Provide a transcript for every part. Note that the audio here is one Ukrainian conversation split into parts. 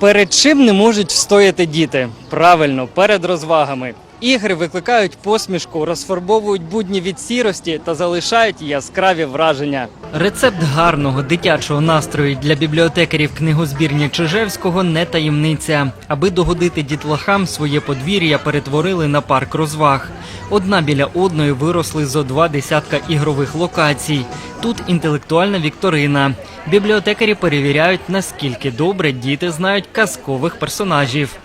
Перед чим не можуть встояти діти? Правильно, перед розвагами. Ігри викликають посмішку, розфарбовують будні від сірості та залишають яскраві враження. Рецепт гарного дитячого настрою для бібліотекарів книгозбірні Чижевського не таємниця. Аби догодити дітлахам, своє подвір'я перетворили на парк розваг. Одна біля одної виросли зо два десятка ігрових локацій. Тут інтелектуальна вікторина. Бібліотекарі перевіряють, наскільки добре діти знають казкових персонажів.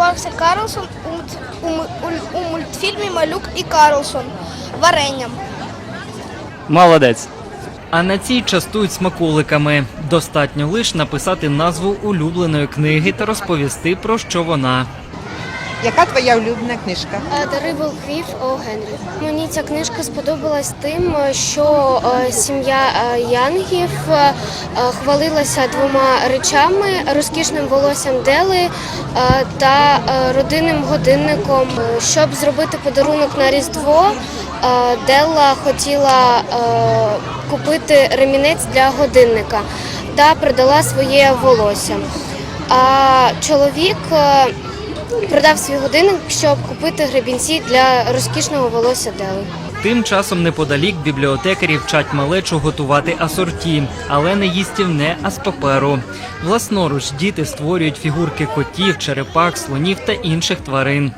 Чим Карлсон у, у, у, у мультфільмі Малюк і Карлсон варенням. Молодець. А на цій частують смаколиками. Достатньо лише написати назву улюбленої книги та розповісти про що вона. Яка твоя улюблена книжка? The Rebel Thief О Генрі. Мені ця книжка сподобалась тим, що е, сім'я е, Янгів е, е, хвалилася двома речами: розкішним волоссям Дели е, та е, родинним годинником. Е, Щоб зробити подарунок на Різдво, е, Делла хотіла е, купити ремінець для годинника та продала своє волосся. А чоловік. Продав свій годинник, щоб купити гребінці для розкішного волосся Дели. Тим часом неподалік бібліотекарі вчать малечу готувати асорті, але не їстівне, а з паперу. Власноруч діти створюють фігурки котів, черепах, слонів та інших тварин.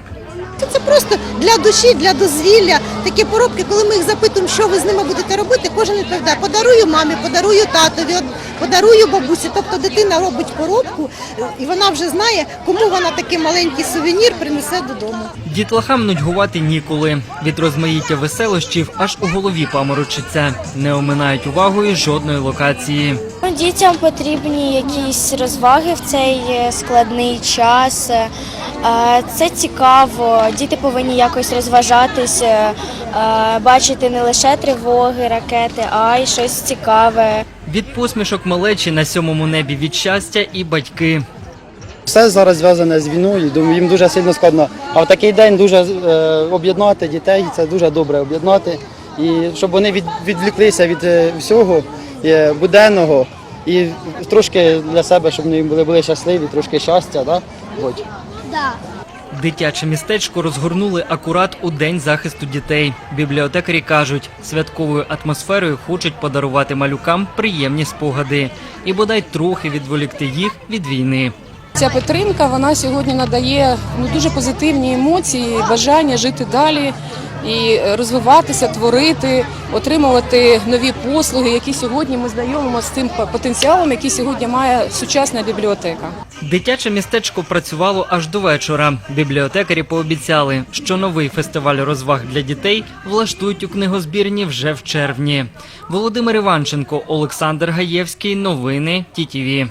Просто для душі, для дозвілля. Такі поробки, коли ми їх запитуємо, що ви з ними будете робити, кожен відповідає, подарую мамі, подарую татові, подарую бабусі. Тобто дитина робить поробку, і вона вже знає, кому вона такий маленький сувенір принесе додому. Дітлахам нудьгувати ніколи. Від розмаїття веселощів аж у голові паморочиться. Не оминають увагою жодної локації. Ну, Дітям потрібні якісь розваги в цей е, складний час. Це цікаво. Діти повинні якось розважатися, е, бачити не лише тривоги, ракети, а й щось цікаве. Від посмішок малечі на сьомому небі від щастя і батьки. Все зараз зв'язане з війною, думаю, їм дуже сильно складно. А в такий день дуже е, об'єднати дітей, це дуже добре об'єднати. І щоб вони від, відвлеклися від е, всього е, буденного і трошки для себе, щоб вони були, були щасливі, трошки щастя. Да? От. Дитяче містечко розгорнули акурат у день захисту дітей. Бібліотекарі кажуть, святковою атмосферою хочуть подарувати малюкам приємні спогади і бодай трохи відволікти їх від війни. Ця підтримка вона сьогодні надає ну, дуже позитивні емоції, бажання жити далі і розвиватися, творити, отримувати нові послуги, які сьогодні ми знайомимо з тим потенціалом, який сьогодні має сучасна бібліотека. Дитяче містечко працювало аж до вечора. Бібліотекарі пообіцяли, що новий фестиваль розваг для дітей влаштують у книгозбірні вже в червні. Володимир Іванченко, Олександр Гаєвський. Новини ТІТІВІ.